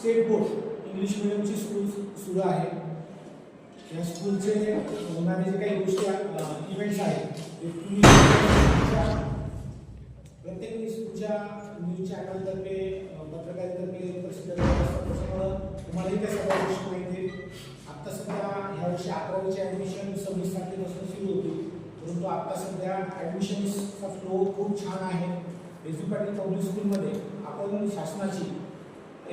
State board English मिडियमची school सुरू आहे. या स्कूलचे होणारे जे काही गोष्टी इव्हेंट्स आहेत प्रत्येक स्कूलच्या न्यूज चॅनलतर्फे पत्रकारितर्फे प्रसिद्ध करत असतात त्याच्यामुळं तुम्हालाही त्या सगळ्या गोष्टी माहिती आत्ता सध्या ह्या वर्षी अकरावीची ॲडमिशन सव्वीस तारखेपासून सुरू होती परंतु आत्ता सध्या ॲडमिशन्सचा फ्लो खूप छान आहे. एस पाटील पब्लिक स्कूलमध्ये आपण शासनाची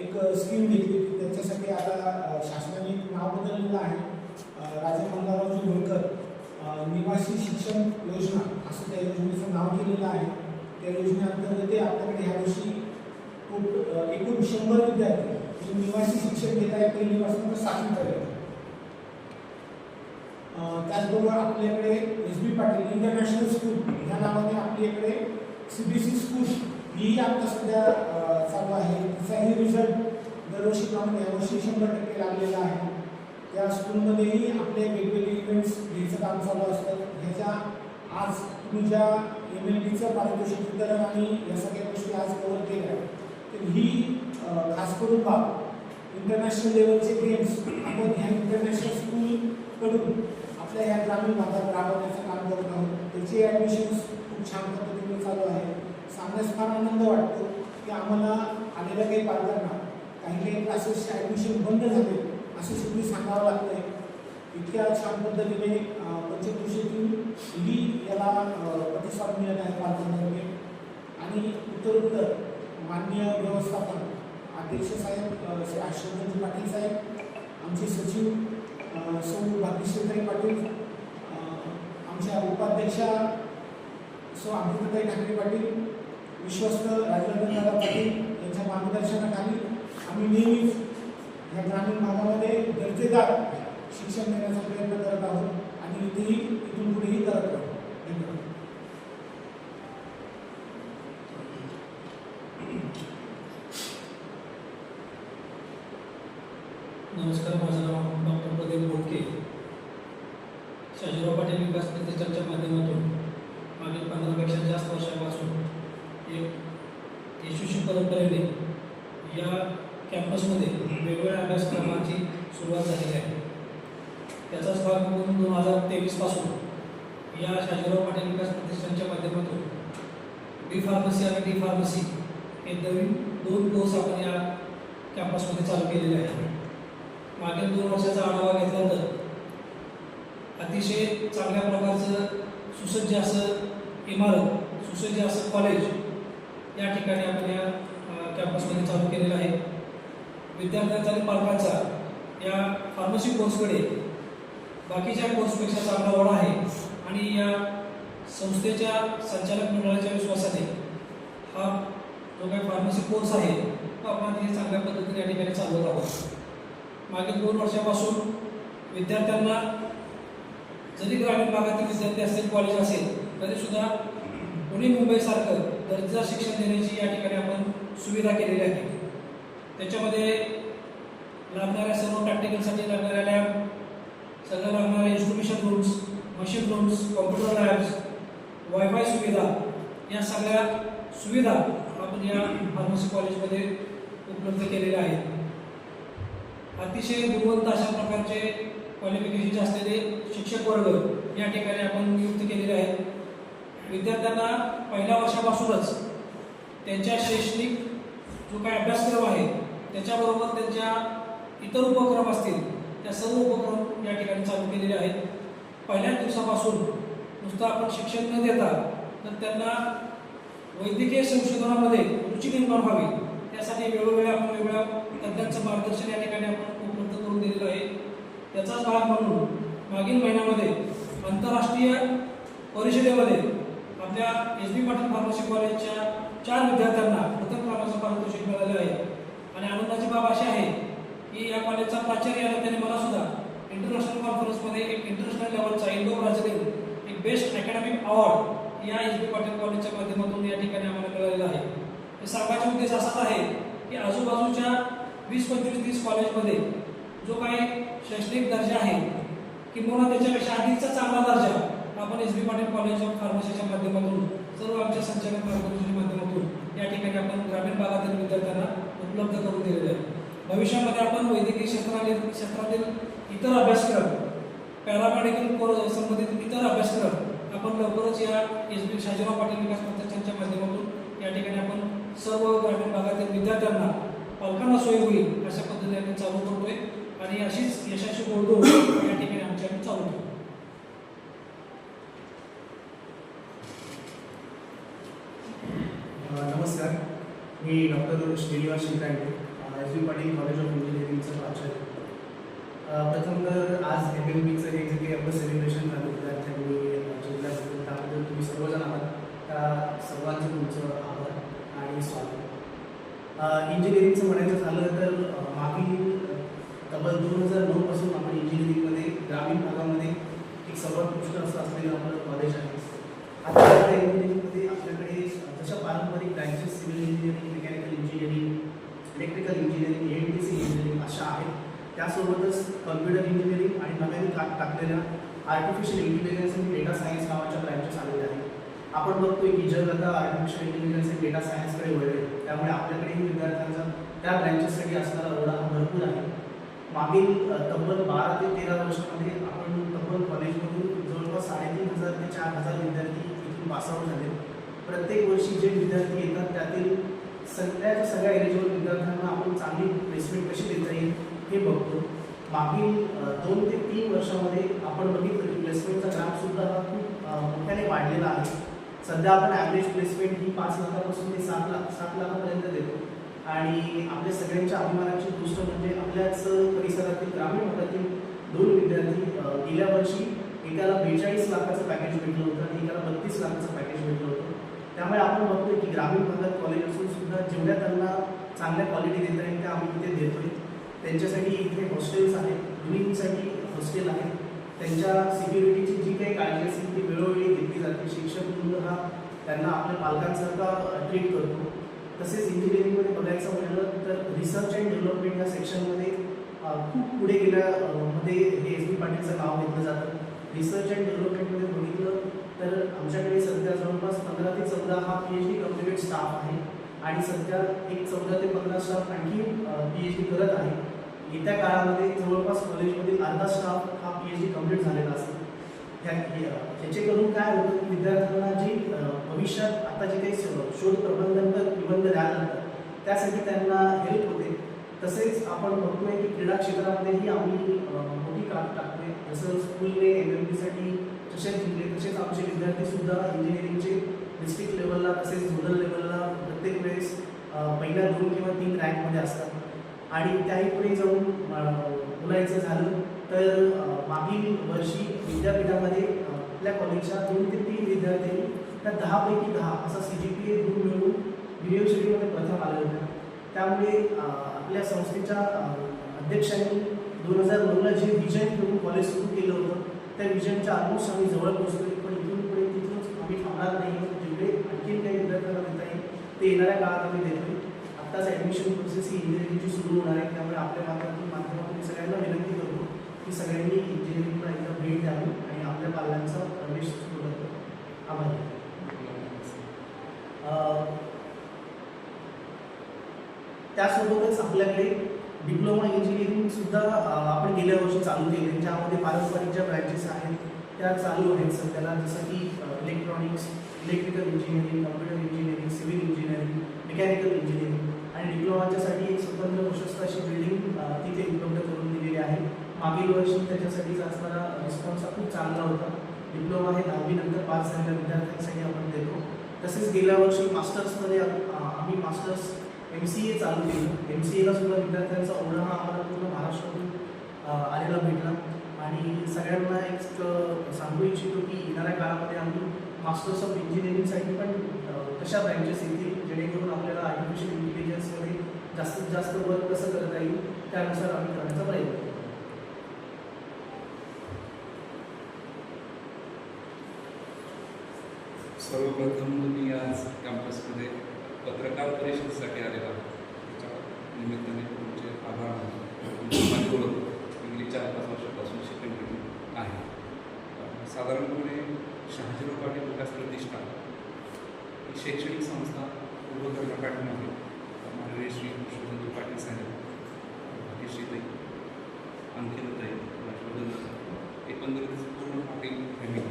एक स्कीम घेतली होती. त्याच्यासाठी आता शासनाने एक नाव बदललेलं आहे. राजे मंगळरावजी होळकर निवासी शिक्षण योजना असं त्या योजनेचं नाव केलेलं आहे. त्या योजनेअंतर्गत ते आपल्याकडे ह्या वर्षी खूप एकूण शंभर विद्यार्थी जे निवासी शिक्षण घेत आहेत पहिलीपासून तर सातवीपर्यंत. त्याचबरोबर आपल्याकडे S B Patil international school ह्या नावाने आपल्याकडे सी बी सी स्कूल ही आता सध्या चालू आहे तिचाही रिझल्ट दरवर्षीप्रमाणे यावर्षी शंभर टक्के लागलेला आहे. त्या स्कूलमध्येही आपले वेगवेगळे इव्हेंट्स घ्यायचं काम चालू असतं. ह्याच्या आज तुम्ही ज्या एम एल डीचं पारितोषिक वितरण आणि या सगळ्या गोष्टी आज कव्हर केल्या तर ही खास करून बाब इंटरनॅशनल लेवलचे गेम्स आपण ह्या इंटरनॅशनल स्कूलकडून आपल्या ह्या ग्रामीण भागात राबवण्याचं काम करत आहोत. त्याची ॲडमिशन्स खूप छान पद्धतीने चालू आहे. सांगण्यास फार आनंद वाटतो की आम्हाला आलेल्या काही पालकांना काही काही क्लासेसचे ॲडमिशन बंद झाले असे शेवटी सांगावं लागतंय. इतक्या छान पद्धतीने अं, ही याला प्रतिसाद मिळत आहे पालकांतर्फे आणि उत्तरोत्तर माननीय व्यवस्थापन अध्यक्ष साहेब श्री आश्रमजी पाटील साहेब आमचे सचिव सौ भाग्यश्रीताई पाटील आमच्या उपाध्यक्षा सौ अमृताताई ठाकरे पाटील विश्वस्त राजवर्धनदादा पाटील यांच्या मार्गदर्शनाखाली आम्ही नेहमीच या ग्रामीण भागामध्ये दर्जेदार शिक्षण देण्याचा प्रयत्न करत आहोत आणि इथेही इथून पुढेही करत आहोत. धन्यवाद. नमस्कार माझं नाव डॉक्टर प्रदीप बोडके. शाजीराव पाटील विकास प्रतिष्ठानच्या माध्यमातून मागील पंधरापेक्षा जास्त वर्षापासून एक यशस्वी परंपरेने या कॅम्पसमध्ये वेगवेगळ्या अभ्यासक्रमांची सुरुवात झालेली आहे. त्याचाच भाग म्हणून दोन हजार तेवीसपासून या शाजीराव पाटील विकास प्रतिष्ठानच्या माध्यमातून बी फार्मसी आणि डी फार्मसी हे नवीन दोन कोर्स आपण या कॅम्पसमध्ये चालू केलेले आहेत. मागील दोन वर्षाचा आढावा घेतला तर अतिशय चांगल्या प्रकारचं सुसज्ज असं इमारत सुसज्ज असं कॉलेज या ठिकाणी आपण या कॅम्पसमध्ये चालू केलेला आहे. विद्यार्थ्यांचा आणि पालकांचा या फार्मसी कोर्सकडे बाकीच्या कोर्सपेक्षा चांगला ओढा आहे आणि या संस्थेच्या संचालक मंडळाच्या विश्वासाने हा जो काही फार्मसी कोर्स आहे तो आपण तिथे चांगल्या पद्धतीने या ठिकाणी चालवत आहोत. मागील दोन वर्षापासून विद्यार्थ्यांना जरी ग्रामीण भागातील विद्यार्थी असतील कॉलेज असेल तरीसुद्धा पुणे मुंबईसारखं दर्जा शिक्षण देण्याची या ठिकाणी आपण सुविधा केलेली आहे. त्याच्यामध्ये लागणाऱ्या सर्व प्रॅक्टिकलसाठी लागणाऱ्या लॅब सगळं लागणाऱ्या instrumentation rooms machine rooms computer labs wifi सुविधा या सगळ्या सुविधा आपण या फार्मसी कॉलेजमध्ये उपलब्ध केलेल्या आहेत. अतिशय गुणवंत अशा प्रकारचे क्वालिफिकेशनचे असलेले शिक्षक वर्ग या ठिकाणी आपण नियुक्त केलेले आहेत. विद्यार्थ्यांना पहिल्या वर्षापासूनच त्यांच्या शैक्षणिक जो काही अभ्यासक्रम आहे त्याच्याबरोबर त्यांच्या इतर उपक्रम असतील त्या सर्व उपक्रम या ठिकाणी चालू केलेले आहेत. पहिल्याच दिवसापासून नुसतं आपण शिक्षण न देता तर त्यांना वैद्यकीय संशोधनामध्ये रुची निर्माण व्हावी त्यासाठी वेळोवेळी आपण वेगवेगळ्या तज्ज्ञांचं मार्गदर्शन या ठिकाणी आपण उपलब्ध करून दिलेलं आहे. त्याचाच भाग म्हणून मागील महिन्यामध्ये आंतरराष्ट्रीय परिषदेमध्ये आपल्या एस बी पाटील फार्मसी कॉलेजच्या चार विद्यार्थ्यांना प्रथम क्रमांकाचं पारितोषिक मिळाले आहे. आणि आनंदाची बाब अशी आहे की या कॉलेजचा प्राचार्य आला त्याने मला सुद्धा इंटरनॅशनल कॉन्फरन्समध्ये एक इंटरनॅशनल लेवलचा इंडो ब्राझिलियन एक बेस्ट अकॅडमिक अवॉर्ड या एस बी पाटील कॉलेजच्या माध्यमातून या ठिकाणी आम्हाला मिळालेला आहे. हे सांगायचा उद्देश असाच आहे की आजूबाजूच्या वीस पंचवीस तीस कॉलेजमध्ये जो काही शैक्षणिक दर्जा आहे किंवा त्याच्यापेक्षा अधिकचा चांगला दर्जा आपण S B Patil college of फार्मसीच्या माध्यमातून सर्व आमच्या संचालक फार्मसीच्या माध्यमातून या ठिकाणी आपण ग्रामीण भागातील विद्यार्थ्यांना उपलब्ध करून दिलेले आहे. भविष्यामध्ये आपण वैद्यकीय क्षेत्रातील क्षेत्रातील इतर अभ्यासक्रम पॅरामेडिकल कोर्स संबंधित इतर अभ्यासक्रम आपण लवकरच या एस बी शाजीराव पाटील विकास प्रतिष्ठानच्या माध्यमातून या ठिकाणी आपण सर्व ग्रामीण भागातील विद्यार्थ्यांना पालकांना सोय होईल अशा पद्धतीने आम्ही चालू करतोय आणि अशीच यशस्वी बोलतो या ठिकाणी आमची आम्ही चालू करतो अ, नमस्कार मी doctor Shrinivas Shinkande S B Patil college of इंजिनिअरिंगचं प्राचार्य. प्रथम तर आज एम एल बीचं हे जे काही आपलं सेलिब्रेशन झालं विद्यार्थ्यांनी जिल्ह्याबद्दल त्याबद्दल तुम्ही सर्वजण आहात. त्या सर्वांचं तुमचं आभार आणि स्वागत. इंजिनिअरिंगचं म्हणायचं झालं तर मागील तब्बल दोन हजार नऊपासून आपण इंजिनिअरिंगमध्ये ग्रामीण भागामध्ये एक सर्वोत्कृष्ट असं असलेलं आपलं कॉलेज आहे. आता इंजिनिअरिंगमध्ये आपल्याकडे जशा पारंपरिक branches civil engineering electrical engineering N T C engineering अशा आहेत त्यासोबतच कम्प्युटर इंजिनिअरिंग आणि नव्याने टाकलेल्या आर्टिफिशियल इंटेलिजन्स आणि डेटा सायन्स नावाच्या ब्रँचेस आलेल्या आहेत आपण बघतोय की जग आता आर्टिफिशियल इंटेलिजन्स आणि डेटा सायन्सकडे वळले. त्यामुळे आपल्याकडेही विद्यार्थ्यांचा त्या ब्रँचेससाठी असणारा ओढा भरपूर आहे. मागील तब्बल बारा ते तेरा वर्षामध्ये आपण तब्बल कॉलेजमधून जवळपास साडेतीन हजार ते चार हजार विद्यार्थी इथून पासआउट झाले. प्रत्येक वर्षी जे विद्यार्थी येतात त्यातील सगळ्या सगळ्या एलिजिबल विद्यार्थ्यांना आपण चांगली प्लेसमेंट कशी देता येईल? हे बघतो. मागील दोन ते तीन वर्षामध्ये आपण बघितलं की प्लेसमेंटचा ग्राफ सुद्धा हा खूप मोठ्याने वाढलेला आहे. सध्या आपण ॲव्हरेज प्लेसमेंट ही पाच लाखापासून ते सात लाख सात लाखापर्यंत देतो. आणि आपल्या सगळ्यांच्या अभिमानाची गोष्ट म्हणजे आपल्याच परिसरातील ग्रामीण भागातील दोन विद्यार्थी गेल्या वर्षी एकाला बेचाळीस लाखाचं पॅकेज भेटलं होतं आणि एकाला बत्तीस लाखाचं पॅकेज भेटलं होतं. त्यामुळे आपण बघतोय की ग्रामीण भागात कॉलेज असून सुद्धा जेवढ्या त्यांना चांगल्या क्वालिटी देता येईल त्या आम्ही तिथे देतोय. त्यांच्यासाठी इथे हॉस्टेल्स आहेत मुलींसाठी हॉस्टेल आहे त्यांच्या सिक्युरिटीची जी काही काळजी असेल ती वेळोवेळी घेतली जाते. शिक्षक वृंद हा त्यांना आपल्या पालकांसारखा ट्रीट करतो. तसेच इंजिनिअरिंगमध्ये बघायचं म्हटलं तर रिसर्च अँड डेव्हलपमेंट या सेक्शनमध्ये खूप पुढे गेल्या मध्ये हे एस बी पाटीलचं नाव घेतलं जातं. रिसर्च अँड डेव्हलपमेंटमध्ये बघितलं तर आमच्याकडे सध्या जवळपास पंधरा ते चौदा हा P H D completed staff आहे. आणि सध्या एक चौदा ते पंधरा स्टाफ आणखी पी एच डी करत आहे. येत्या काळामध्ये जवळपास कॉलेजमधील अर्धा स्टाफ हा पी एच डी कंप्लीट झालेला असतो. ह्या हे- काय होतं की विद्यार्थ्यांना जी भविष्यात आता जे काही शोध प्रबंधन निबंध द्यायला लागतात त्यासाठी त्यांना हेल्प होते. तसेच आपण बघतोय की क्रीडा क्षेत्रामध्येही आम्ही मोठी काम टाकतोय. जसं स्कूलने एम एम पीसाठी जसे जिंकले तसेच आमचे विद्यार्थी सुद्धा इंजिनिअरिंगचे डिस्ट्रिक्ट लेवलला तसेच झोनल लेवलला प्रत्येक वेळेस पहिल्या दोन किंवा तीन रँकमध्ये असतात. आणि त्याही पुढे जाऊन बोलायचं झालं तर मागील वर्षी विद्यापीठामध्ये आपल्या कॉलेजच्या दोन ते तीन विद्यार्थ्यांनी त्या दहापैकी दहा असा सी जी पी ए गुण मिळवून युनिव्हर्सिटीमध्ये प्रथम आले होते. त्यामुळे आपल्या संस्थेच्या अध्यक्षांनी दोन हजार नऊला जे विजन घेऊन कॉलेज सुरू केलं होतं त्या विजनच्या ऑलमोस्ट आम्ही जवळ पोहोचलोय पण इथून पुढे तिथूनच आम्ही थांबणार नाही जेवढे आणखी काही विद्यार्थ्यांना देता येईल ते येणाऱ्या काळात आम्ही देतोय आत्ताच ॲडमिशन प्रोसेस ही इंजिनिअरिंगची सुरू होणार आहे. त्यामुळे आपल्या माध्यमातून माध्यमातून सगळ्यांना विनंती करतो की सगळ्यांनी इंजिनिअरिंगला एकदा भेट द्यावी आणि आपल्या पाल्यांचा प्रवेश सुरू करतो आभार. त्यासोबतच आपल्याकडे डिप्लोमा इंजिनिअरिंग सुद्धा आपण गेल्या वर्षी चालू केले. ज्यामध्ये पारंपरिक ज्या ब्रँचेस आहेत त्या चालू आहेत सध्याला. जसं की electronics electrical engineering computer engineering civil engineering mechanical engineering आणि डिप्लोमाच्यासाठी एक स्वतंत्र प्रशस्त अशी बिल्डिंग तिथे उपलब्ध करून दिलेली आहे. मागील वर्षी त्याच्यासाठीचा असणारा रिस्पॉन्स हा खूप चांगला होता. डिप्लोमा हे दहावीनंतर पास झालेल्या विद्यार्थ्यांसाठी आपण देतो. तसेच गेल्या वर्षी मास्टर्समध्ये आम्ही मास्टर्स एम सी ए चालू केलं. एम सी एला सुद्धा विद्यार्थ्यांचा ओढा हा आम्हाला पूर्ण महाराष्ट्रातून आलेला भेटला. आणि सगळ्यांना एक सांगू इच्छितो की येणाऱ्या काळामध्ये आम्ही मास्टर्स ऑफ इंजिनिअरिंगसाठी पण कशा ब्रँचेस येतील जेणेकरून आपल्याला आर्टिफिशियल इंटेलिजन्समध्ये जास्तीत जास्त वर्क कसं करता येईल त्यानुसार आम्ही करण्याचा प्रयत्न सर्वप्रथम तुम्ही आज कॅम्पसमध्ये पत्रकार परिषदेसाठी आलेला त्याच्या निमित्ताने तुमचे आभार मानतो. तुमची ओळख गेली चार पाच वर्षापासून शिकवलेली आहे साधारणपणे शहाजीराव पाटील विकास प्रतिष्ठान ही शैक्षणिक संस्था उभं करण्यापाठीमागे माननीय श्री कृष्णबंधू पाटील साहेब भाग्यश्रीताई अंकिताताई राजवर्धन एकंदरीत पूर्ण पाटील फॅमिली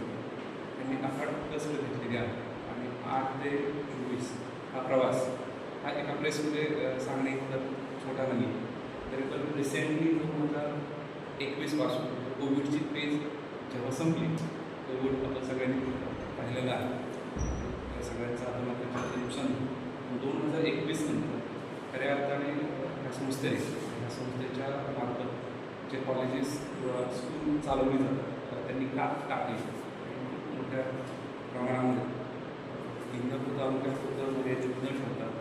त्यांनी अफाट कसं घेतलेली आहे? आणि आठ ते चोवीस हा प्रवास हा एका प्लेसमध्ये म्हणजे, सांगणे इतकं छोटा नाही तरी पण रिसेंटली दोन हजार एकवीसपासून कोविडची फेज जेव्हा संपली कोविड आपण सगळ्यांनी पाहिलेला आहे. त्या सगळ्यांचं आत्महत्याचं नुकसान दोन हजार एकवीस नंतर खऱ्या अर्थाने ह्या संस्थेने ह्या संस्थेच्या मार्फत जे कॉलेजेस किंवा स्कूल चालवली जातात तर त्यांनी काप टाकली. खूप मोठ्या प्रमाणामध्ये. इंदापूर तालुक्यात मर्यादित न ठेवतात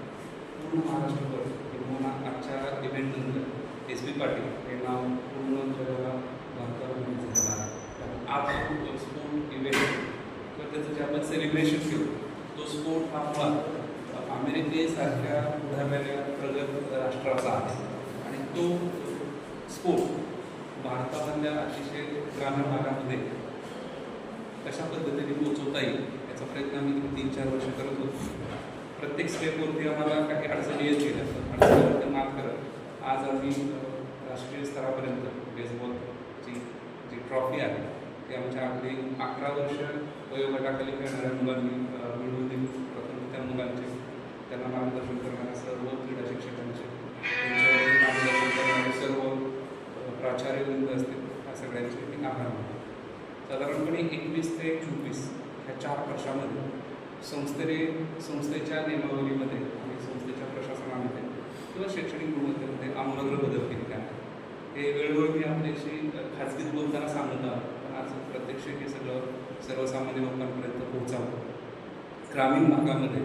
पूर्ण महाराष्ट्रभर किंवा आजच्या इव्हेंटनंतर एस बी पाटील हे नाव पूर्ण जगाला भारताला झालेलं आहे. आज सेलिब्रेशन किंवा त्याचं जे आपण सेलिब्रेशन केलं तो स्पोर्ट हा मुळात अमेरिकेसारख्या उभारलेल्या प्रगत राष्ट्राचा आहे. आणि तो स्पोर्ट भारतामधल्या अतिशय ग्रामीण भागामध्ये कशा पद्धतीने पोचवता येईल याचा प्रयत्न आम्ही तीन चार वर्ष करत होतो. प्रत्येक स्टेपवरती आम्हाला काही अडचणी येत गेल्या. अडचणीवरती मात करत आज आम्ही राष्ट्रीय स्तरापर्यंत बेसबॉलची जी ट्रॉफी आहे ते आमच्या अगदी अकरा वर्ष वयोगटाखाली खेळणाऱ्या मुलांनी अ, मिळवून दिली. प्रथम त्या मुलांचे त्यांना मार्गदर्शन करणाऱ्या सर्व क्रीडा शिक्षकांचे त्यांच्यावरती मार्गदर्शन करणारे सर्व प्राचार्यवृंद असतील ह्या सगळ्यांचे मी आभार मानतो. साधारणपणे एकवीस ते चोवीस ह्या चार वर्षामध्ये संस्थेने संस्थेच्या नियमावलीमध्ये आणि संस्थेच्या प्रशासनामध्ये किंवा शैक्षणिक गुणवत्तेमध्ये आमूलाग्र बदल केले आहेत. हे वेळोवेळी मी आपल्याशी खाजगीत बोलताना सांगत आहोत पण हे सगळं सर्वसामान्य लोकांपर्यंत पोहोचावं. ग्रामीण भागामध्ये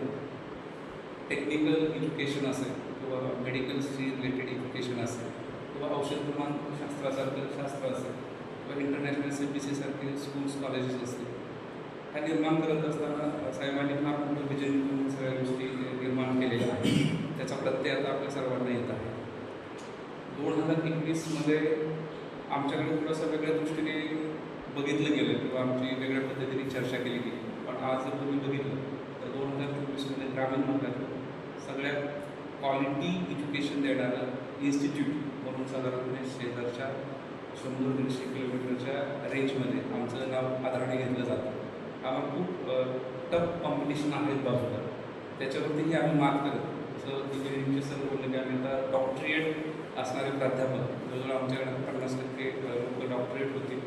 टेक्निकल एज्युकेशन असेल किंवा मेडिकल्सची रिलेटेड एज्युकेशन असेल किंवा औषध प्रमाण शास्त्रासारखं शास्त्र असेल किंवा इंटरनॅशनल सी बी सीसारखे स्कूल्स कॉलेजेस असतील. ह्या निर्माण करत असताना साहेबांनी फार मोठं विजन सगळ्या गोष्टी निर्माण केलेल्या आहेत. त्याचा प्रत्यय आता आपल्या सर्वांना येत आहे. दोन हजार एकवीसमध्ये आमच्याकडे थोडंसं वेगळ्या दृष्टीने बघितलं गेलं किंवा आमची वेगळ्या पद्धतीने चर्चा केली गेली. पण आज जर तुम्ही बघितलं तर दोन हजार चोवीसमध्ये ग्रामीण भागात सगळ्यात क्वालिटी एज्युकेशन देणारं इन्स्टिट्यूट म्हणून साधारणपणे शेजारच्या शंभर दीडशे किलोमीटरच्या रेंजमध्ये आमचं नाव आदराने घेतलं जातं. आम्हाला खूप टफ कॉम्पिटिशन आहेत बाजूला. त्याच्यावरतीही आम्ही मात करत जसं इंजिनिअरिंगचे सर बोलले की आम्ही आता डॉक्टरेट असणारे प्राध्यापक. जवळजवळ आमच्याकडे पन्नास टक्के लोक डॉक्टरेट होते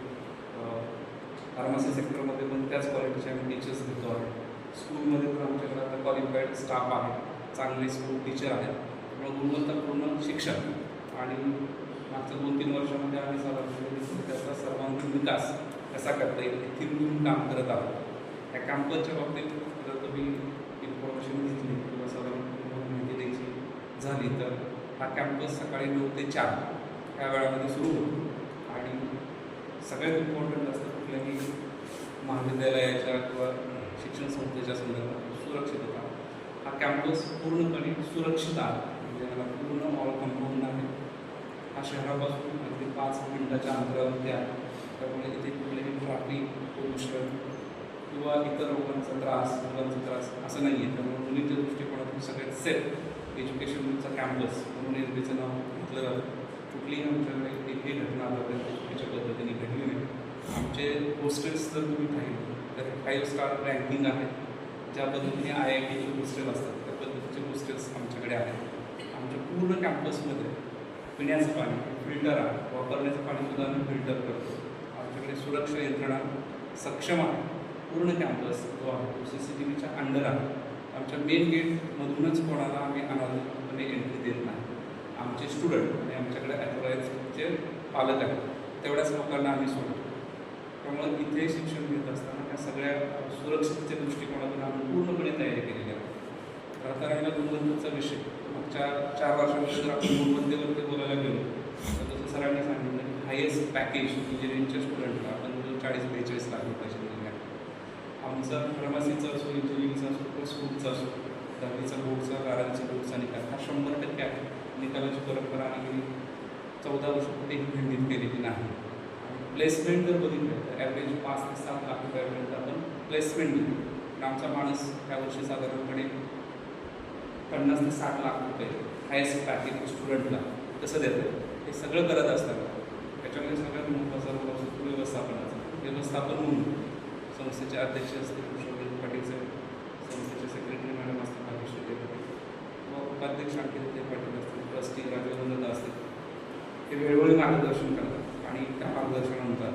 फार्मसी सेक्टरमध्ये पण त्याच क्वालिटीचे आम्ही टीचर्स घेतो आहे स्कूलमध्ये पण आमच्याकडे आता क्वालिफाईड स्टाफ आहे चांगले स्कूल टीचर आहेत. त्यामुळे गुणवत्तापूर्ण शिक्षण आणि मागच्या दोन तीन वर्षामध्ये आम्ही सर्वांनी त्याचा सर्वांगीण विकास कसा करता येईल हे थीम घेऊन काम करत आहोत. या कॅम्पसच्या बाबतीत जर तुम्ही इन्फॉर्मेशन घेतली किंवा साधारण माहिती द्यायची झाली तर हा कॅम्पस सकाळी नऊ ते चार ह्या वेळामध्ये सुरू होतो. सगळ्यात इम्पॉर्टंट असतं कुठल्याही महाविद्यालयाच्या किंवा शिक्षण संस्थेच्या संदर्भात सुरक्षितता. हा कॅम्पस पूर्णपणे सुरक्षित आहे. म्हणजे ह्याला पूर्ण ऑल कंपाऊंड आहे हा शहरापासून अगदी पाच मिनिटाच्या अंतरावरती आहे. त्यामुळे इथे कुठलेही ट्रॅफिक पोल्युशन किंवा इतर लोकांचा त्रास मुलांचा त्रास असं नाही आहे त्यामुळे मुलींच्या दृष्टिकोनातून सगळ्यात सेफ एज्युकेशनचा कॅम्पस म्हणून एस बीचं नाव घेतलं जातं. कुठलीही आमच्याकडे एकही घटना आतापर्यंत चुकीच्या पद्धतीने घडली नाही. आमचे होस्टेल्स जर तुम्ही पाहिले. तर फाईव्ह स्टार रँकिंग आहे. ज्या पद्धतीने आय आय टीचे हॉस्टेल असतात त्या पद्धतीचे होस्टेल्स आमच्याकडे आहेत. आमच्या पूर्ण कॅम्पसमध्ये पिण्याचं पाणी फिल्टर आहे. वापरण्याचं पाणीसुद्धा आम्ही फिल्टर करतो. आमच्याकडे सुरक्षा यंत्रणा सक्षम आहे. पूर्ण कॅम्पस जो आहे तो सी सी टी व्हीच्या अंडर आहे. आमच्या मेन गेटमधूनच कोणाला आम्ही अनाधिकृतपणे एंट्री देत नाही. आमचे स्टुडंट आणि आमच्याकडे ॲथोराईजचे पालक आहेत तेवढ्याच लोकांना आम्ही सोडतो. त्यामुळे इथे शिक्षण घेत असताना या सगळ्या सुरक्षितच्या दृष्टिकोनातून आम्ही पूर्णपणे तयारी केलेली आहे. राहता राहिला गुणवत्तेचा विषय. मागच्या चार वर्षामध्ये जर आपण गुणवत्तेवरती बोलायला गेलो तर जसं सरांनी सांगितलं की हायेस्ट पॅकेज इंजिनिअरिंगच्या स्टुडंटला आपण चाळीस बेचाळीस लाख रुपयाचे दिलेले आहे. आमचा फार्मसीचा असो इंजिनिअरिंगचा असो किंवा स्कूलचा असो दहावीचा बोर्डचा बारावीचा बोर्डचा निकाल हा शंभर टक्के आहे. निकालाची परंपरा आम्ही चौदा वर्ष कुठेही खंडित केलेली नाही. प्लेसमेंट जर बघितलं तर ॲव्हरेज पाच ते सात लाख रुपयापर्यंत आपण प्लेसमेंट देतो आमचा माणूस ह्या वर्षी साधारणपणे पन्नास ते साठ लाख रुपये हायस्ट पॅकेज स्टुडंटला कसं देतं हे सगळं करत असताना त्याच्यामध्ये सगळ्यात महत्त्वाचा रोल असतो व्यवस्थापनाचा. व्यवस्थापन म्हणून संस्थेचे अध्यक्ष असतील पुरुषोत्तम पाटील साहेब संस्थेचे सेक्रेटरी मॅडम असतील भाग्यश्री पाटील व उपाध्यक्ष आणखी ते पाटील असतील ट्रस्टी असतील ते वेळोवेळी मार्गदर्शन करतात आणि त्या मार्गदर्शनानुसार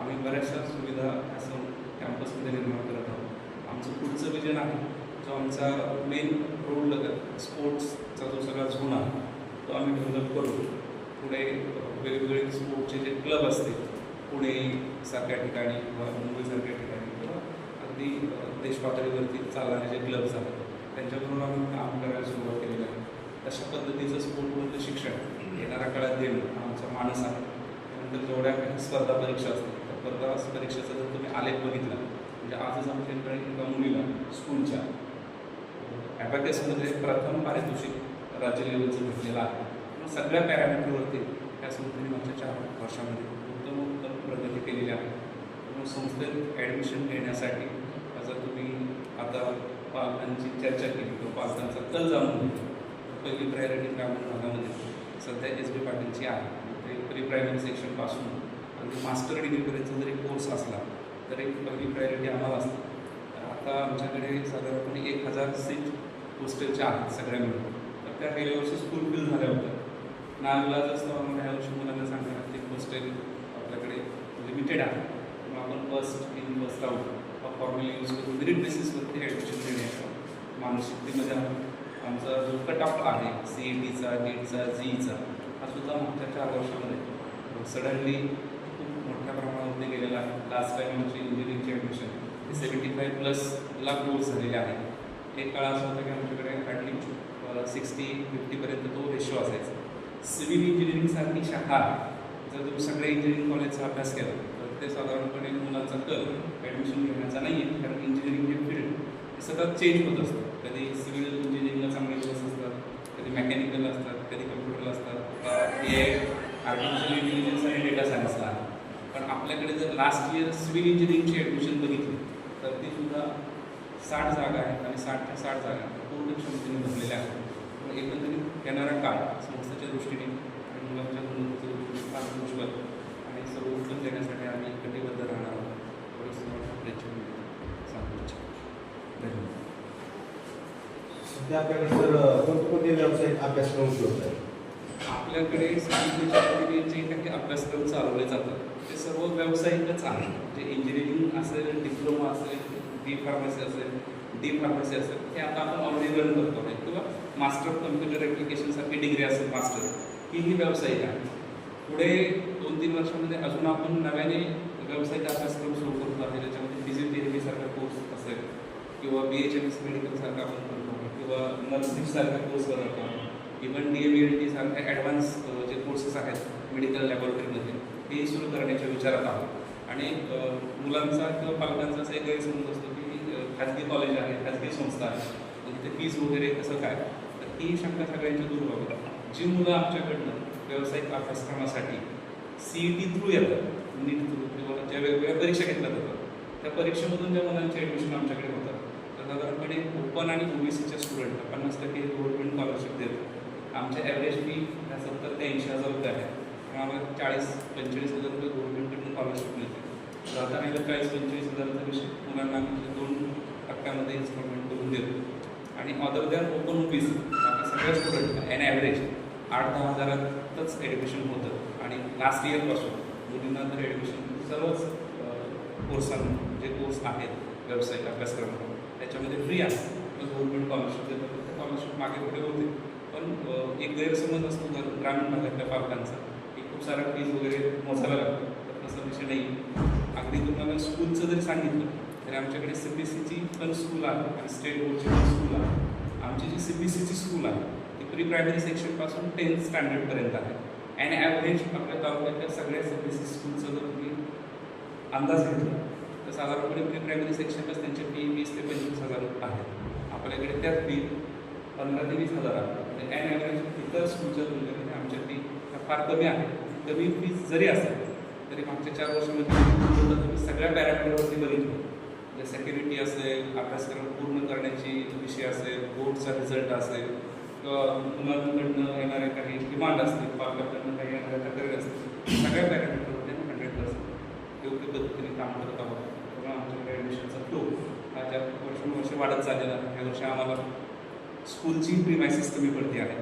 आम्ही बऱ्याचशा सुविधा असं कॅम्पसमध्ये निर्माण करत आहोत. आमचं पुढचं विजन आहे जो आमचा मेन रोड लगत स्पोर्ट्सचा जो सगळा झोन आहे तो आम्ही डेव्हलप करू. पुढे वेगवेगळे स्पोर्टचे जे क्लब असतील पुणे सारख्या ठिकाणी किंवा मुंबईसारख्या ठिकाणी किंवा अगदी देशपातळीवरती चालणारे जे क्लब्स आहेत त्यांच्याबरोबर आम्ही काम करायला सुरुवात केलेली आहे. तशा पद्धतीचं स्पोर्टमधलं शिक्षण येणाऱ्या काळात देणं हा आमचा मानस आहे. त्यानंतर जेवढ्या काही स्पर्धा परीक्षा असतात त्या स्पर्धा परीक्षेचा जर तुम्ही आलेख बघितला म्हणजे आजच आमच्या एका मुलीला स्कूलच्या ॲबॅकसमध्ये प्रथम पारितोषिक राज्य लेवलचं भेटलेलं आहे. मग सगळ्या पॅरामीटरवरती त्या संस्थेने मागच्या चार वर्षामध्ये उत्तम उत्तम प्रगती केलेली आहे. त्यामुळे संस्थेत ॲडमिशन घेण्यासाठी जर तुम्ही आता पालकांची चर्चा केली किंवा पालकांचा कल जाणून घेतला. पहिली प्रायोरिटी ग्रामीण भागामध्ये. सध्या एस बी पाटीलची आहे ते प्री प्रायमरी सेक्शनपासून आणि मास्टर डिग्रीपर्यंत जरी कोर्स असला तर एक पहिली प्रायोरिटी आम्हाला असते. तर आता आमच्याकडे साधारणपणे एक हजार सीट होस्टेलच्या आहेत सगळ्या मिळून तर त्या गेल्या वर्षी स्कूल फिल झाल्या होत्या. नागलाज असतो आम्हाला ह्या वर्षी मुलांना सांगणार की हॉस्टेल आपल्याकडे लिमिटेड आहे मग आपण फर्स्ट इन फर्स्ट आउट हा फॉर्म्युला यूज करून मेरिट बेसिसवरती ॲडमिशन देण्याचा मानसिकतेमध्ये आहोत. आमचा जो कट ऑफ आहे सी ई टीचा नीटचा जीईचा हा सुद्धा मागच्या चार वर्षामध्ये. सडनली खूप मोठ्या प्रमाणामध्ये गेलेला. आहे लास्ट टाईम आमची इंजिनिअरिंगची ॲडमिशन हे सेवन्टी फाईव्ह प्लसला कोर्स झालेले आहे. एक काळ असा होता की आमच्याकडे हॅडली सिक्स्टी फिफ्टीपर्यंत तो रेशो असायचा. सिव्हिल इंजिनिअरिंगसारखी शाखा जर तुम्ही सगळ्या इंजिनिअरिंग कॉलेजचा अभ्यास केला तर ते साधारणपणे मुलांचा कल ॲडमिशन घेण्याचा नाही आहे कारण इंजिनिअरिंग हे फील्ड हे सतत चेंज होत असतं कधी सिव्हिल इंजिनिअरिंगला चांगले दिवस असतात कधी मेकॅनिकल असतात कधी कम्प्युटरला असतात ए आर्टिफिशियल इंटेलिजन्स आणि डेटा सायन्सला पण आपल्याकडे जर लास्ट इयर सिव्हिल इंजिनिअरिंगची ॲडमिशन बघितली तर ती सुद्धा साठ जागा आहेत आणि साठ ते साठ जागा पूर्ण क्षमतेने भरलेल्या आहेत. पण एकंदरीत येणारा काळ संस्थेच्या दृष्टीने आणि मुलांच्या गुणवत्तेच्या दृष्टीने फार उज्ज्वल आणि सर्व उत्तम देण्यासाठी आम्ही कटिबद्ध राहणार आहोत. एवढंच तुम्हाला सांगू इच्छितो धन्यवाद. सध्या आपल्याकडे सर कोणकोणते व्यावसायिक अभ्यासक्रम उपलब्ध आहेत? आपल्याकडे पद्धतीने जे काही अभ्यासक्रम चालवले जातात. ते सर्व व्यावसायिकच आहे जे इंजिनिअरिंग असेल डिप्लोमा असेल बी फार्मसी असेल डी फार्मसी असेल हे आता आपण ऑलरेडी रन करतो. आहे किंवा मास्टर ऑफ कम्प्युटर ॲप्लिकेशनसारखी डिग्री असेल मास्टर ही ही व्यावसायिक आहे. पुढे दोन तीन वर्षामध्ये अजून आपण नव्याने व्यावसायिक अभ्यासक्रम सुरू करतो आहे. ज्याच्यामध्ये फिजिओथेरपीसारखा कोर्स असेल किंवा बी एच एम एस मेडिकलसारखा आपण करतो किंवा नर्सिंगसारखा कोर्स करतो even D M L T सारखे ॲडव्हान्स जे कोर्सेस आहेत मेडिकल लॅबोरेटरीमध्ये ते सुरू करण्याच्या विचारात आहोत. आणि मुलांचा किंवा पालकांचा असा एक गैरसमज असतो की खाजगी कॉलेज आहे खाजगी संस्था आहे तिथे फीज वगैरे कसं काय? तर ही शंका सगळ्यांची दूर व्हावी. जी मुलं आमच्याकडनं व्यावसायिक अभ्यासक्रमासाठी सी ई टी थ्रू येतात नीट थ्रू किंवा ज्या वेगवेगळ्या परीक्षा घेतल्या जातात त्या परीक्षेमधून ज्या मुलांचे ॲडमिशन आमच्याकडे होतात तर साधारणपणे ओपन आणि ओबीसीच्या स्टुडंटला पन्नास टक्के गव्हर्नमेंट स्कॉलरशिप देतात. आमच्या ॲव्हरेज फी ह्या सत्तर ते ऐंशी हजार रुपये आहे. पण आम्हाला चाळीस पंचेचाळीस हजार रुपये गव्हर्नमेंटकडून स्कॉलरशिप मिळते. जाताना तर चाळीस पंचेचाळीस हजाराचा विषय मुलांना आम्ही दोन टक्क्यामध्ये इन्स्टॉलमेंट करून देतो. आणि अदर दॅन ओपन ओबीसी आता सगळ्या स्टुडंटला ॲन ॲव्हरेज आठ दहा हजारातच ॲडमिशन होतं. आणि लास्ट इयरपासून मुलींना तर ॲडमिशन सर्वच कोर्सांना जे कोर्स आहेत व्यावसायिक अभ्यासक्रम त्याच्यामध्ये फ्री आहे. गव्हर्नमेंट स्कॉलरशिप देतात स्कॉलरशिप मागे पुढे होते. पण एक गैरसमज असतो जर ग्रामीण भागातल्या पालकांचा. की खूप सारा फीज वगैरे मोजायला लागतो तर तसा विषय नाही. अगदी तुम्हाला स्कूलचं जरी सांगितलं तरी आमच्याकडे सी बी एस सीची पण स्कूल आहे आणि स्टेट बोर्डची पण स्कूल आहे. आमची जी सी बी एस सीची स्कूल आहे ती प्री प्रायमरी सेक्शनपासून टेन्थ स्टँडर्डपर्यंत आहे. अँड ॲव्हरेज आपल्या तालुक्यातल्या सगळ्या सी बी एस सी स्कूलचं जर तुम्ही अंदाज घेतला तर साधारणपणे प्री प्रायमरी सेक्शनलाच त्यांचे फी वीस ते पंचवीस हजार आहेत आपल्याकडे त्यात फी पंधरा ते वीस हजार आहे. म्हणजे ॲन ॲव्हरेज इतर स्कूलच्या तुलनेमध्ये आमच्या फी ह्या फार कमी आहे. कमी फीज जरी असेल तरी मागच्या चार वर्षामध्ये तुम्ही सगळ्या पॅरामीटरवरती बघितलं. म्हणजे सेक्युरिटी असेल अभ्यासक्रम पूर्ण करण्याची विषय असेल बोर्डचा रिझल्ट असेल किंवा मुलांकडनं येणाऱ्या काही डिमांड असतील पालकांकडनं काही येणाऱ्या तक्रारी असतील सगळ्या पॅरामीटरमध्ये हंड्रेड पर्सेंट योग्य पद्धतीने काम करत आहोत. त्यामुळे आमच्याकडे ॲडमिशनचा फ्लो हा ज्या वर्षानुवर्ष वाढत चाललेला आहे ह्या वर्षी आम्हाला स्कूलची प्रिमायसेस कमी पडते आहे.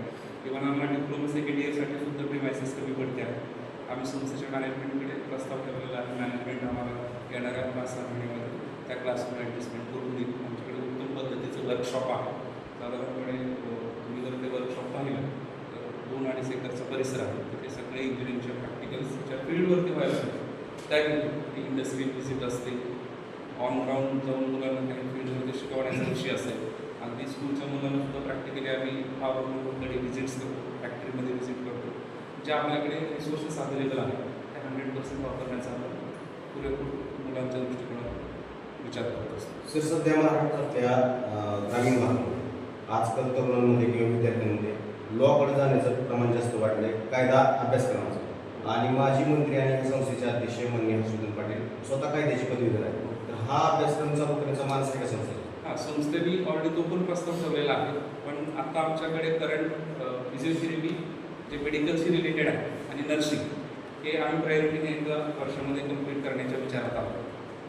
इव्हन आम्हाला डिप्लोमा सेकंड इयरसाठी सुद्धा प्रिमायसेस कमी पडते आहे. आम्ही संस्थेच्या मॅनेजमेंटकडे प्रस्ताव ठेवलेला आहे. मॅनेजमेंट आम्हाला येणाऱ्या पाच सहा महिन्यामध्ये त्या क्लासवर ॲडजस्टमेंट करून देईल. आमच्याकडे उत्तम पद्धतीचं वर्कशॉप आहे. साधारणपणे तुम्ही जर ते वर्कशॉप पाहिलं तर दोन अडीच एकरचा परिसर आहे. तिथे सगळे इंजिनिअरिंगच्या प्रॅक्टिकल्सच्या फील्डवरती व्हायला लागतात त्या इंडस्ट्री विजिट असते ऑन ग्राउंड जाऊन मुलांना काही फील्डमध्ये शिकवण्याचा विषय असेल. अगदी स्कूलच्या मुलांना सुद्धा प्रॅक्टिकली आम्ही फार्मकडे व्हिजिट्स करतो फॅक्टरीमध्ये व्हिजिट करतो जे आपल्याकडे रिसोर्सेस अवेलेबल आहेत त्या हंड्रेड पर्सेंट वापरण्याचा आपण पुरेपूर मुलांच्या दृष्टिकोनात विचार करत असतो. सर सध्या महाराष्ट्रातल्या ग्रामीण भागात आजकाल तरुणांमध्ये किंवा विद्यार्थ्यांमध्ये लॉकडे जाण्याचं प्रमाण जास्त वाढलंय कायदा अभ्यासक्रमाचं. आणि माजी मंत्री आणि संस्थेचे अध्यक्ष माननीय हर्षवर्धन पाटील स्वतः कायद्याची पदवीधर आहेत. तर हा अभ्यासक्रम चालू करण्याचा मानसिक आहे हां संस्थेने ऑलरेडी तो पण प्रस्ताव ठेवलेला आहे. पण आता आमच्याकडे करंट फिजिओथेरपी जे मेडिकलशी रिलेटेड आहे आणि नर्सिंग हे आम्ही प्रायोरिटीने एकदा वर्षामध्ये कंप्लीट करण्याच्या विचारात आहोत.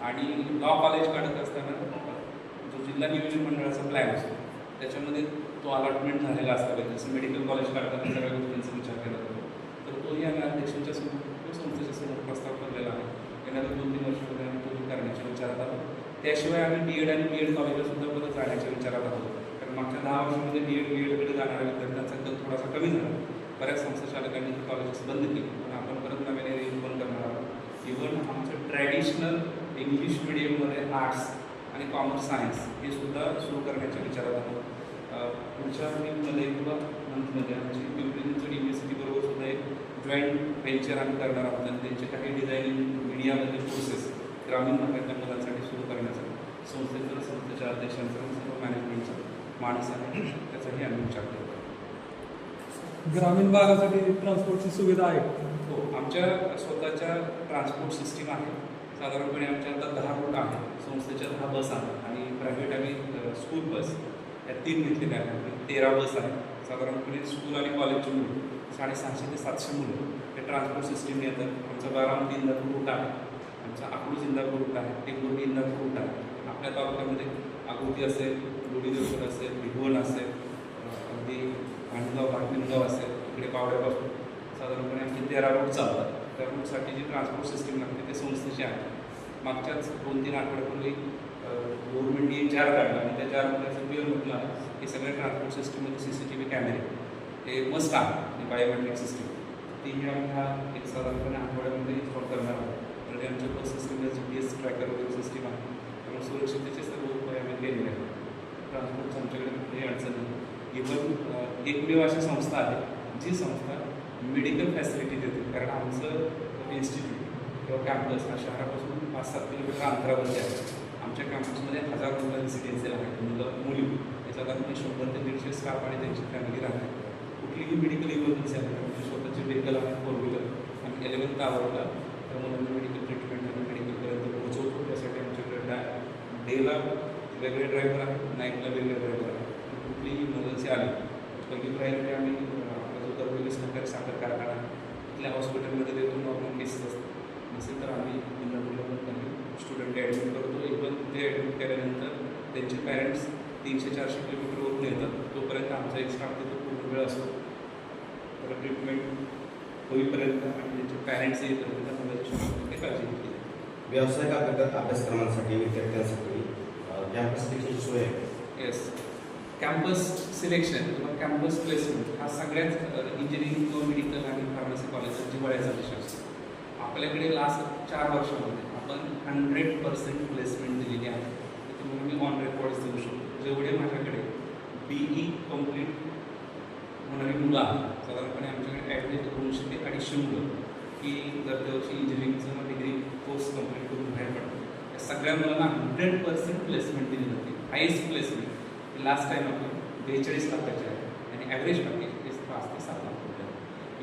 आणि लॉ कॉलेज काढत असताना जो जिल्हा नियोजन मंडळाचा प्लॅन असतो त्याच्यामध्ये तो अलॉटमेंट झालेला असला पाहिजे जसं मेडिकल कॉलेज काढताना सगळ्या गोष्टींचा विचार केला जातो. तर तोही आम्ही अध्यक्षांच्या समोर संस्थेच्या समोर प्रस्ताव ठेवलेला आहे. येणाऱ्या दोन तीन वर्षामध्ये आम्ही तो करण्याच्या विचारात आहोत. त्याशिवाय आम्ही बी एड आणि बी एड कॉलेजला सुद्धा परत जाण्याच्या विचारात आहोत. कारण मागच्या दहा वर्षामध्ये बी एड बी एडकडे जाणाऱ्या विद्यार्थ्यांचा कल थोडासा कमी झाला. बऱ्याच संस्था चालकांनी कॉलेजेस बंद केली. पण आपण परत नव्याने रिओपन करणार आहोत. इव्हन आमचं ट्रॅडिशनल इंग्लिश मिडियममध्ये आर्ट्स आणि कॉमर्स सायन्स हे सुद्धा सुरू करण्याच्या विचारात आहोत. पुढच्या वीकमध्ये किंवा मंथमध्ये आमची पिंपरी चिंचवड युनिव्हर्सिटीबरोबर सुद्धा एक जॉईंट व्हेंचर आम्ही करणार आहोत. आणि त्यांचे काही डिझायनिंग मीडियामध्ये कोर्सेस ग्रामीण भागातल्या संस्थेचं संस्थेच्या अध्यक्षांचा सर्व मॅनेजमेंटचा माणूस आहे. त्याचाही आम्ही विचार करतो. ग्रामीण भागासाठी ट्रान्सपोर्टची सुविधा आहे. हो आमच्या स्वतःच्या ट्रान्सपोर्ट सिस्टीम आहे. साधारणपणे आमच्या आता दहा रूट आहेत. संस्थेच्या दहा बस आहेत आणि प्रायव्हेट आम्ही स्कूल बस या तीन घेतलेल्या आहेत. आणि तेरा बस आहेत. साधारणपणे स्कूल आणि कॉलेजची मुलं साडेसहाशे ते सातशे मुलं हे ट्रान्सपोर्ट सिस्टीम येतात आमचा बारामती इंदापूर रूट आहे आमचा अकलूज इंदापूर रूट आहे टेंभुर्णी इंदापूर रूट आहे. आपल्या तालुक्यामध्ये आकृती असेल लोणीदेवकर असेल भिगवण असेल अगदी भांडगाव भाटमिनगाव असेल इकडे पावड्यापासून साधारणपणे आमचे तेरा रूट चालतात. त्या रूटसाठी जी ट्रान्सपोर्ट सिस्टीम लागते ते संस्थेची आहे. मागच्याच दोन तीन आठवड्यापूर्वी गव्हर्नमेंटने एक जार काढला आणि त्या जारमध्ये क्लिअर म्हटलं की सगळ्या ट्रान्सपोर्ट सिस्टीममध्ये सी सी टी व्ही कॅमेरे हे मस्त आहे बायोमेट्रिक सिस्टीम ती मी आम्ही हा एक साधारणपणे आठवड्यामध्ये इन्स्टॉल करणार आहोत आणि आमच्या बस सिस्टीमला जी पी एस ट्रॅकर वगैरे सिस्टीम आहे त्यामुळे सुरक्षिततेचे सर्व उपाय आम्ही केलेले आहेत ट्रान्सपोर्टचं आमच्याकडे कुठलीही अडचण नाही. इव्हन एकमेव अशी संस्था आहे जी संस्था मेडिकल फॅसिलिटी देते. कारण आमचं इन्स्टिट्यूट किंवा कॅम्पस हा शहरापासून पाच सात किलोमीटर अंतरावरती आहे. आमच्या कॅम्पसमध्ये हजार मुलं रेसिडेन्शियल आहेत मुलं मुली याच्या कारण शंभर ते दीडशे स्टाफ आणि त्यांची फॅमिली राहते. कुठलीही मेडिकल इमर्जन्सी आहे म्हणजे स्वतःची व्हेकल आहे फोर व्हीलर आणि एलेवन्थ आवडला त्या मुलांना मेडिकल ट्रीटमेंट आणि मेडिकलपर्यंत पोहोचवतो. त्यासाठी आमच्याकडे डा डेला वेगळे ड्रायव्हर आहेत नाईटला वेगळे ड्रायव्हर आहेत. इमर्जन्सी आली. पहिली प्रायोरिटी आम्ही आपला जो दरवेळी सहकारी साखर कारखाना तिथल्या हॉस्पिटलमध्ये देतो नॉर्मल केसेस असतात. नसेल तर आम्ही इंदापूरला स्टुडंट ॲडमिट करतो. इव्हन ते ॲडमिट केल्यानंतर त्यांचे पॅरेंट्स तीनशे चारशे किलोमीटरवरून येतात. तोपर्यंत आमचा एक स्टाफ तिथं पूर्ण वेळ असतो. तर ट्रीटमेंट होईपर्यंत आणि त्यांचे पॅरेंट्स येतात त्या मुलाची काळजी घेतली. व्यावसायिक अभ्यास अभ्यासक्रमांसाठी विद्यार्थ्यांसाठी कॅम्पस सोय आहे. येस कॅम्पस सिलेक्शन किंवा कॅम्पस प्लेसमेंट हा सगळ्याच इंजिनिअरिंग किंवा मेडिकल आणि फार्मसी कॉलेजचा जिवाळ्याचा विषय असतो आपल्याकडे लास्ट चार वर्षामध्ये आपण हंड्रेड पर्सेंट प्लेसमेंट दिलेली आहे. त्याच्यामुळे मी ऑन रेकॉर्ड्स देऊ शकतो. जेवढे माझ्याकडे बी ई कंप्लीट होणारी मुलं आहेत साधारणपणे आमच्याकडे ॲव्हरेज दोनशे ते अडीचशे मुलं की जर त्यावर्षी इंजिनिअरिंगचं डिग्री कोर्स कंप्लीट करून बाहेर पडतो या सगळ्या मुलांना हंड्रेड पर्सेंट प्लेसमेंट दिली जाते. हायेस्ट प्लेसमेंट लास्ट टाईम आपण बेचाळीस लाखाचे आहे आणि ॲव्हरेज पॅकेज हे पाच ते सात लाख रुपये.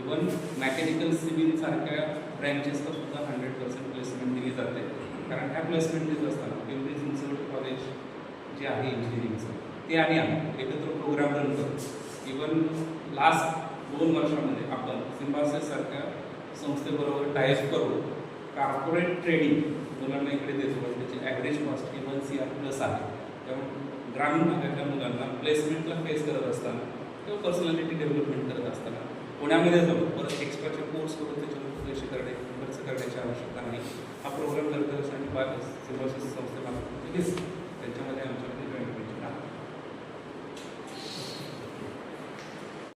इवन मॅकॅनिकल सिव्हिलसारख्या ब्रँचेसला सुद्धा हंड्रेड पर्सेंट प्लेसमेंट दिली जाते. कारण ह्या प्लेसमेंट असताना पिंपरी चिंचवड कॉलेज जे आहे इंजिनिअरिंगचं ते आणि आम्ही एकत्र प्रोग्राम रन करतो. इवन लास्ट दोन वर्षामध्ये आपण सिम्बासेससारख्या संस्थेबरोबर टायअप करून कॉर्पोरेट ट्रेडिंग मुलांना इकडे देतो. त्याची average cost even C R plus आहे. त्यामुळे ग्रामीण भागातल्या मुलांना प्लेसमेंटला फेस करत असताना किंवा पर्सनॅलिटी डेव्हलपमेंट करत असताना पुण्यामध्ये जाऊन परत एक्स्ट्राचे कोर्स करून त्याच्यावर पैसे करणे खर्च करण्याची आवश्यकता नाही. हा प्रोग्राम करत असताना आणि सिम्बॉसिस संस्थेमार्फत घेतला त्यांच्यामध्ये आमच्या